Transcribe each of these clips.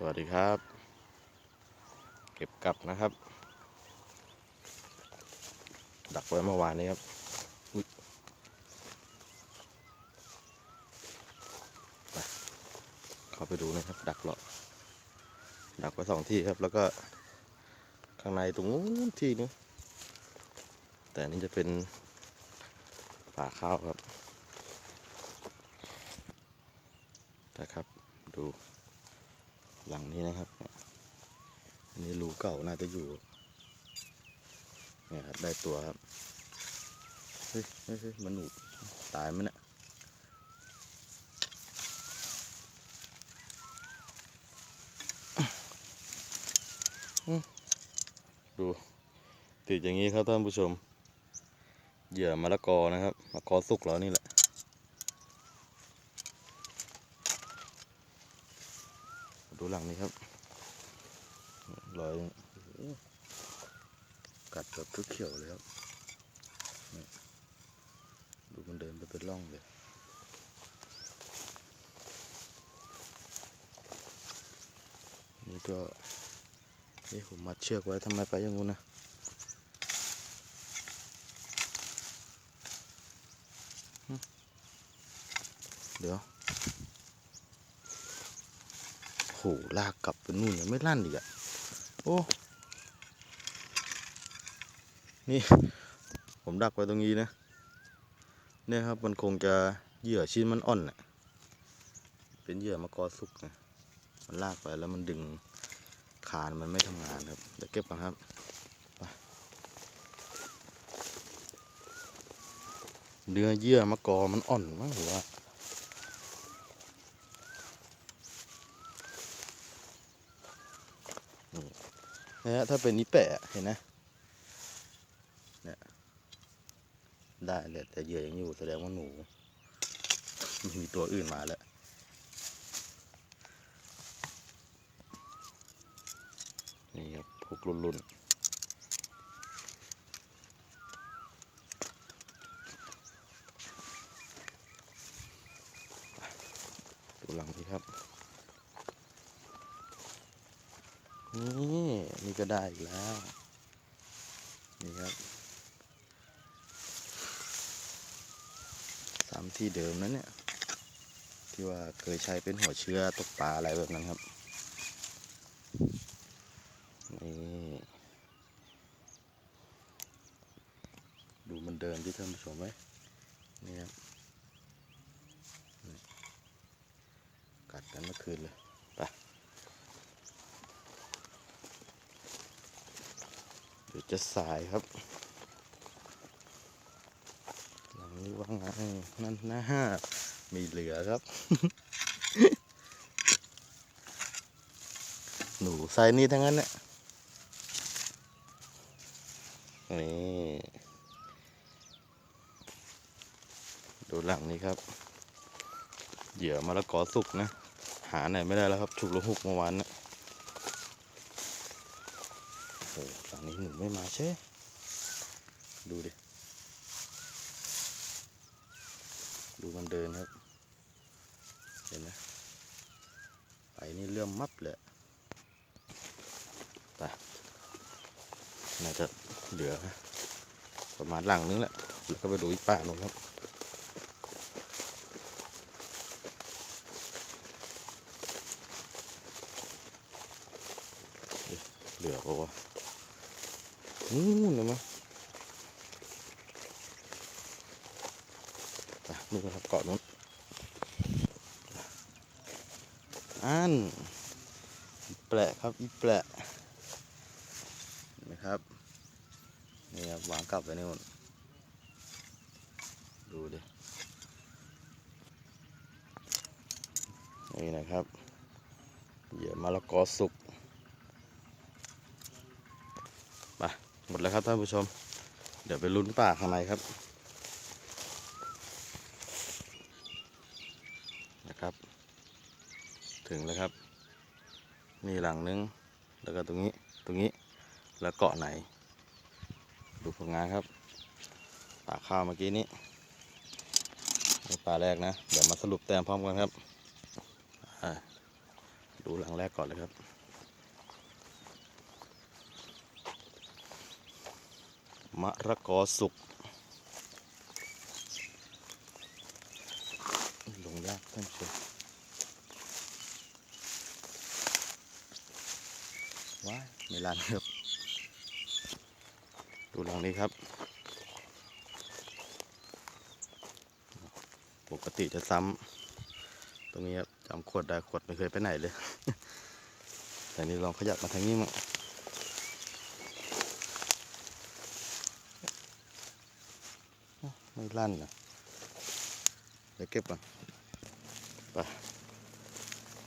สวัสดีครับ เก็บกลับนะครับ ดักไว้เมื่อวานนี้ครับไปเข้าไปดูนะครับ ดักเหรอดักไว้สองที่ครับ แล้วก็ข้างในตรงนู้นที่นึงแต่นนี่จะเป็นป่าข้าวครับนะครับดู หลังนี้นะครับอันนี้รูเก่าน่าจะอยู่เนี่ยครับได้ตัวครับเฮ้ยเฮ้ยมันหนูตายมเนี่ยอืมดูติดอย่างนี้ครับท่านผู้ชม เหยื่อมะละกอนะครับมะละกอสุกแล้วนี่แหละ ดูหลังนี้ครับรอยกัดแบบเขียวเลยครับดูมันเดินไปเป็นร่องเลยนี่ก็นี่ผมมัดเชือกไว้ทำไมไปอย่างงู้นนะเดี๋ยว โห ลากกลับไปนู่นยังไม่ลั่นอีกอะโอ้นี่ผมดักไว้ตรงนี้นะเนี่ยครับมันคงจะเหยื่อชิ้นมันอ่อนน่ะเป็นเหยื่อมะกอสุกนะมันลากไปแล้วมันดึงคานมันไม่ทำงานครับเดี๋ยวเก็บก่อนครับเนื้อเยื่อมะกอมันอ่อนมั้งหรือว่ นะฮะถ้าเป็นนิแปะเห็นนะเนี่ยได้เลยแต่เหยื่อยังอยู่แสดงว่าหนูม่มีตัวอื่นมาแล้วนี่ครับพวกรุ่นๆดูหลังนี้ครับ นี่นี่ก็ ได้อีกแล้ว นี่ครับสามที่เดิมนั้นเนี่ย ที่ว่าเคยใช้เป็นหัวเชื้อตกปลาอะไรแบบนั้นครับ นี่ ดูมันเดินที่ท่านผู้ชมไหมนี่ครับกัดกันเมื่อคืนเลย ไป เดี๋ยวจะสายครับ หลังนี้ว่าไงนั่นนะฮะมีเหลือครับ หนูไซส์นี้ทั้งนั้นเนี่ยนี่ดูหลังนี้ครับ เหยื่อมะละกอสุกนะ หาไหนไม่ได้แล้วครับ ฉุกละหุกเมื่อวานนะ โอ้ฝั่ง นี้หนูไม่มาใช่ ดูดิ ดูมันเดินครับ เห็นไหมไปนี่เลื่อมมับเลยไปน่าจะเหลือประมาณหลังนึงแหละ แล้วก็ไปดูอีกป่าหนึ่งครับเหลือปะวะ นู่นเลยมั้ยไปนู่นครับเกาะนู้นอันแปลกครับอีแปลกนะครับนี่ครับวางกลับไปนี่หมดดูดินี่นะครับเหยื่อมะละกอสุก หมดแล้วครับท่านผู้ชม เดี๋ยวไปลุ้นป่าข้างในครับ นะครับ ถึงแล้วครับ นี่หลังนึง แล้วก็ตรงนี้ ตรงนี้ แล้วเกาะไหน ดูผลงานครับ ป่าข้าวเมื่อกี้นี้นี่ป่าแรกนะ เดี๋ยวมาสรุปแต้มพร้อมกันครับ ดูหลังแรกก่อนเลยครับ มะระกอสุกลงยากท่านผู้ชมว้าไม่ลานครับ ดูหลังนี้ครับ ปกติจะซ้ำตรงนี้ครับจำขวดได้ขวดไม่เคยไปไหนเลย แต่นี่ลองขยับมาทางนี้มั้งอ้าว ไม่ลั่นนะเดี๋ยวเก็บก่อนไป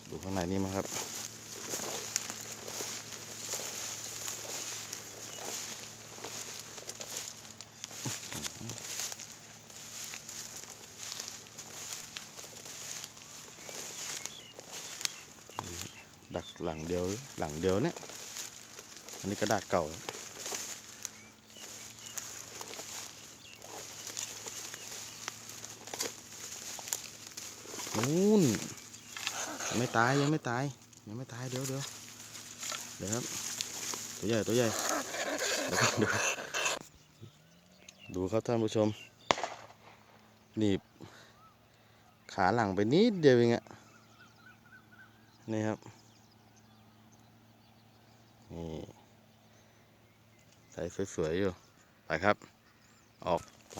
ดูข้างในนี่มั้งครับ ดักหลังเดียวหลังเดียวเนี่ย อันนี้กระดาษเก่า นู่นยังไม่ตายยังไม่ตายยังไม่ตายเดี๋ยวเดี๋ยวเดี๋ยวครับตัวใหญ่ตัวใหญ่เดี๋ยวดูดูครับท่านผู้ชมหนีบขาหลังไปนิดเดียวเองอะนี่ครับนี่ใส่สวยๆอยู่ไปครับ ออกไป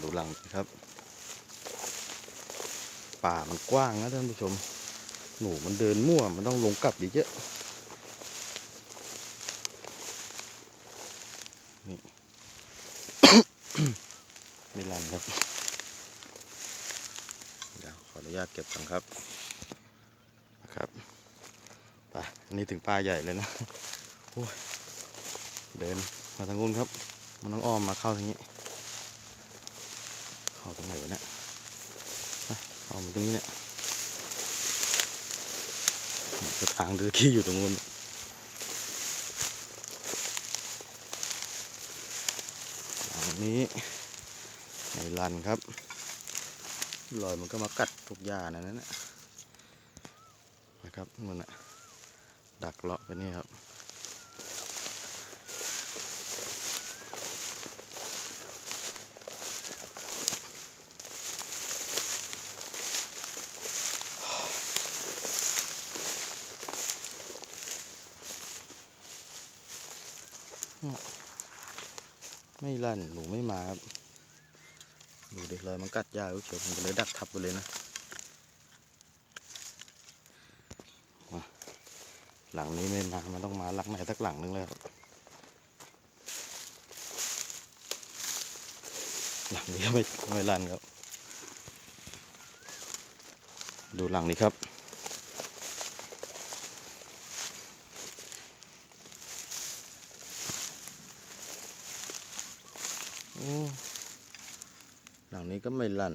ดูหลังครับ ป่ามันกว้างนะท่านผู้ชม หนูมันเดินมั่ว มันต้องลงกลับเยอะนี่ไม่ลันครับ เดี๋ยวขออนุญาตเก็บก่อนครับนะครับไปอันนี้ถึงปลาใหญ่เลยนะโอ้ยเดินมาทางนู้นครับ มันต้องอ้อมมาเข้าทางนี้ เข้าตรงไหนวะเนี่ย ไปเข้ามาตรงนี้เนี่ยทางเดินที่อยู่ตรงนู้นหลังนี้ในลันครับรอยมันก็มากัดทุกหญ้านะนั่นนะนะครับมันอะดักเลาะไปนี่ครับ ไม่ลั่นหนูไม่มาครับดูดิเลยมันกัดยากเขียวผมก็เลยดักทับไปเลยนะหลังนี้ไม่มา มันต้องมาหลังไหนสักหลังนึงเลยครับหลังนี้ไม่ไม่ลั่นครับ ดูหลังนี้ครับ โอ้หลังนี้ก็ไม่ลั่น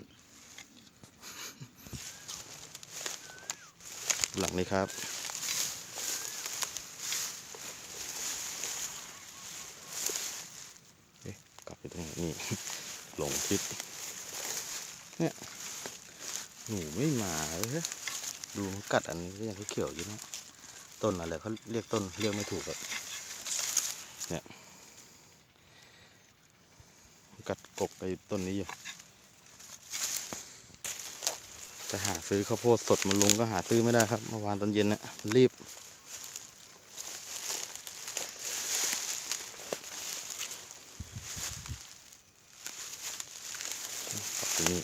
หลังนี้ครับ เอ๊ะ กลับไปตรงนนี่หลงทิศ เนี่ย หนูไม่มาเลยดูมันกัดอันนี้ก็ยังเขียวอยู่นะ ต้นอะไรเขาเรียกต้น เรียกไม่ถูกอะเนี่ยมัน กบไปต้นนี้อยู่จะหาซื้อข้าวโพดสดมาลงก็หาซื้อไม่ได้ครับเมื่อวานตอนเย็นนะรีบนี่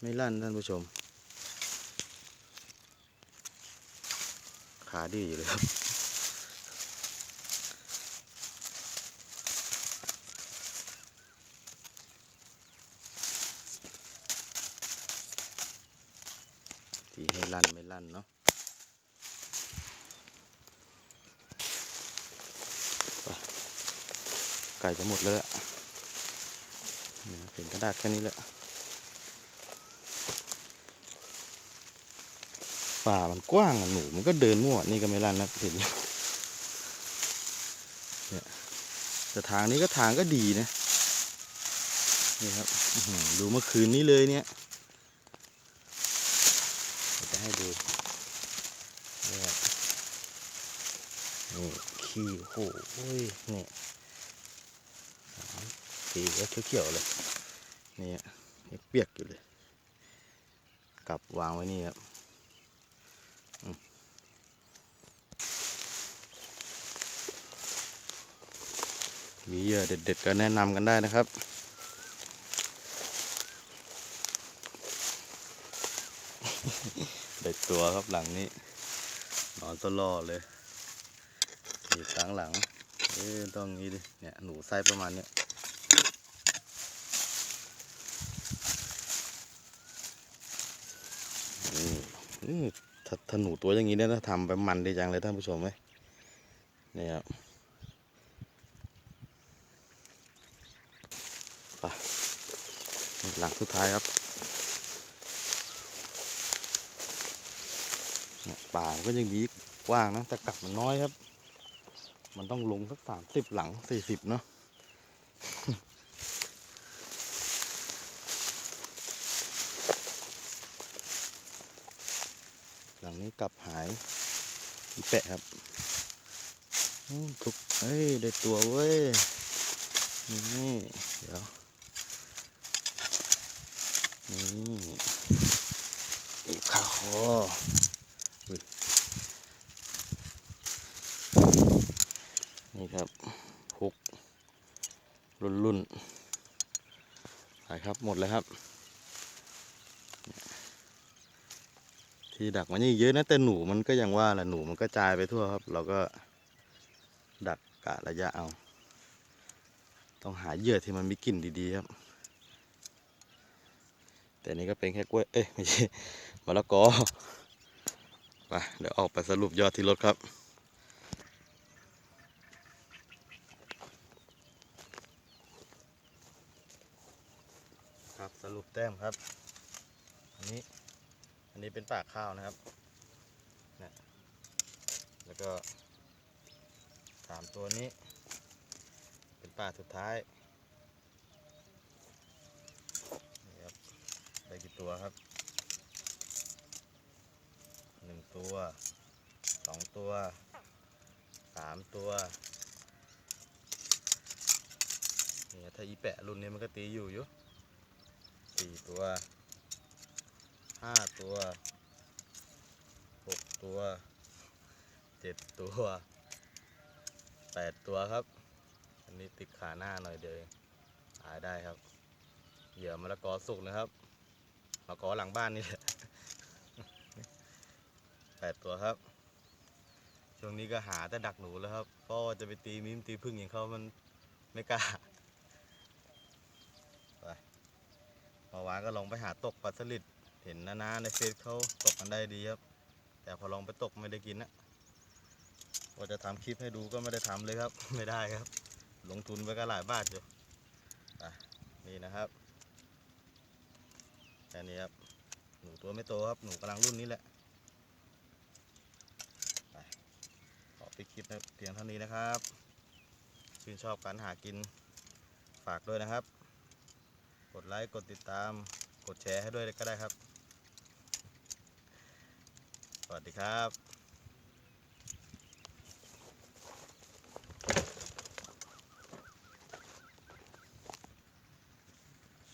ไม่ลั่นท่านผู้ชม ขาดีอยู่เลยครับ ที่ให้ลั่นไม่ลั่นเนาะไป ไก่จะหมดเลยอะเนี่ยเป็นกระดาษแค่นี้แหละป่ามันกว้างอะหนูมันก็เดินมั่วนี่ก็ไม่ลั่นนะเห็นไหมเนี่ยแต่ทางนี้ก็ทางก็ดีนะนี่ครับดูเมื่อคืนนี้เลยเนี่ยจะให้ดูเนี่ยนี่ขี้โอ้โหนี่ย สีก็เขียวๆเลย นี่ยังเปียกอยู่เลย กลับวางไว้นี่ครับมีเยื่อเด็ดๆก็แนะนำกันได้นะครับ เด็ดตัวครับหลังนี้นอนตลอดเลยอีกครั้งหลังเอ้ต้องงี้ดิ เนี่ย หนูไซส์ประมาณเนี้ย นี่นี่ถ้าถ้าหนูตัวอย่างนี้เนี่ยถ้าทำไปมันดีจังเลยท่านผู้ชมไหมนี่ครับไปหลังสุดท้ายครับป่าก็ยังมีกว้างนะแต่กลับมันน้อยครับ มันต้องลงสักสามสิบหลังสี่สิบเนาะ หลังนี้ กลับหายอีแปะครับทุกเฮ้ย ได้ตัวเว้ย นี่เดี๋ยว นี่อีกข้าวคอนี่ครับฮุกรุ่นรุ่นไปครับ หมดเลยครับ ที่ดักมันยังเยอะนะแต่หนูมันก็ยังว่าแหละหนูมันก็จายไปทั่วครับ เราก็ดักกะระยะเอา ต้องหาเหยื่อที่มันมีกลิ่นดีๆครับ แต่นี่ก็เป็นแค่กล้วยเอ้ยไม่ใช่มะละกอไปเดี๋ยวออกไปสรุปยอดที่รถครับครับสรุปแต้มครับ อันนี้ อันนี้เป็นปากข้าวนะครับนี่ยแล้วก็สามตัวนี้ เป็นปากสุดท้ายนี่ครับได้กี่ตัวครับหนึ่งตัวสองตัวสามตัวนี่ถ้าอีแปะรุ่นนี้มันก็ตีอยู่อยู่สี่ตัว ห้าตัวหกตัวเจ็ดตัวแปดตัวครับ อันนี้ติดขาหน้าหน่อยเดียวหายได้ครับ เหยื่อมะละกอสุกนะครับมะละกอหลังบ้านนี่แหละแปดตัวครับ ช่วงนี้ก็หาแต่ดักหนูแล้วครับ เพราะว่าจะไปตีมิ้มตีพึ่งอย่างเขามันไม่กล้าเมื่อวานก็ลองไปหาตกปลาสลิด เห็นนานาในเฟซเขาตกกันได้ดีครับ แต่พอลองไปตกไม่ได้กินนะว่าจะทำคลิปให้ดูก็ไม่ได้ทำเลยครับ ไม่ได้ครับ ลงทุนไปก็หลายบาทอยู่นี่นะครับแค่นี้ครับ หนูตัวไม่โตครับ หนูกำลังรุ่นนี้แหละขอปิดคลิปเพียงเท่านี้นะครับชื่นชอบการหากินฝากด้วยนะครับ กดไลค์ กดติดตาม กดแชร์ให้ด้วยก็ได้ครับ ส วัสดีครับ